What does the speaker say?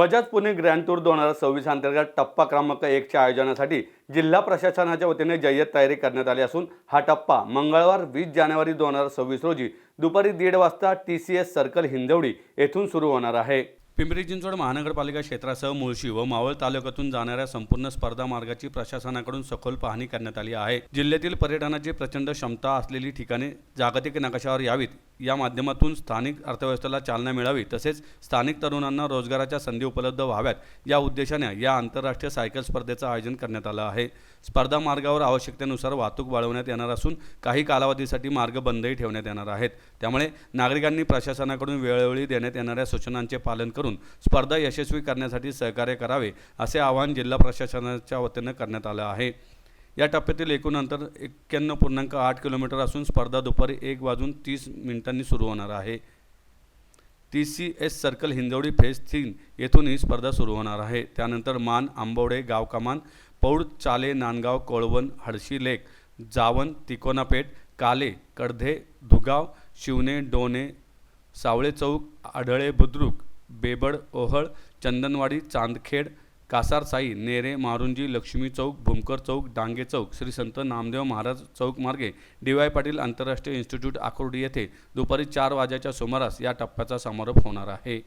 Bajaj Pune grand tour दोन हजार सव्वीस अंतर्गत टप्पा क्रमांक एकच्या आयोजनासाठी जिल्हा प्रशासनाच्या वतीने जय्यत तयारी करण्यात आली असून हा टप्पा मंगळवार वीस जानेवारी दोन हजार सव्वीस रोजी दुपारी दीड वाजता T C S circle Hinjewadi येथून सुरू होणार आहे. पिंपरी चिंचवड महानगरपालिका क्षेत्रासह मुळशी व मावळ तालुक्यातून जाणाऱ्या संपूर्ण स्पर्धा मार्गाची प्रशासनाकडून सखोल पाहणी करण्यात आली आहे. जिल्ह्यातील पर्यटनाची प्रचंड क्षमता असलेली ठिकाणे जागतिक नकाशावर यावीत. या माध्यमातून स्थानिक अर्थव्यवस्थेला चालना मिळावी तसेच स्थानिक तरुणांना रोजगाराच्या संधी उपलब्ध व्हाव्यात या उद्देशाने या आंतरराष्ट्रीय सायकल स्पर्धेचं आयोजन करण्यात आलं आहे. स्पर्धा मार्गावर आवश्यकतेनुसार वाहतूक वाढवण्यात येणार असून काही कालावधीसाठी मार्ग बंदही ठेवण्यात येणार आहेत. त्यामुळे नागरिकांनी प्रशासनाकडून वेळोवेळी देण्यात येणाऱ्या सूचनांचे पालन करून स्पर्धा यशस्वी करण्यासाठी सहकार्य करावे असे आवाहन जिल्हा प्रशासनाच्या वतीनं करण्यात आलं आहे. या टप्प्यातील एकूण अंतर एक्क्याण्णव पूर्णांक आठ किलोमीटर असून स्पर्धा दुपारी एक वाजून तीस मिनिटांनी सुरू होणार आहे. T C S circle Hinjewadi phase तीन येथून ही स्पर्धा सुरू होणार आहे. त्यानंतर मान आंबवडे गावकामान पौड चाले नांदगाव कोळवण हडशी लेक जावन तिकोनापेठ काले कडधे धुगाव शिवणे डोणे सावळे चौक आढळे बुद्रुक बेबड ओहळ चंदनवाडी चांदखेड कासार साई नेरे मारुंजी लक्ष्मी चौक भूमकर चौक डांगे चौक श्री संत नामदेव महाराज चौक मार्गे डी वाय पाटील आंतरराष्ट्रीय इन्स्टिट्यूट आकुर्डी येथे दुपारी चार वाजाच्या सुमारास या टप्प्याचा समारोप होणार आहे.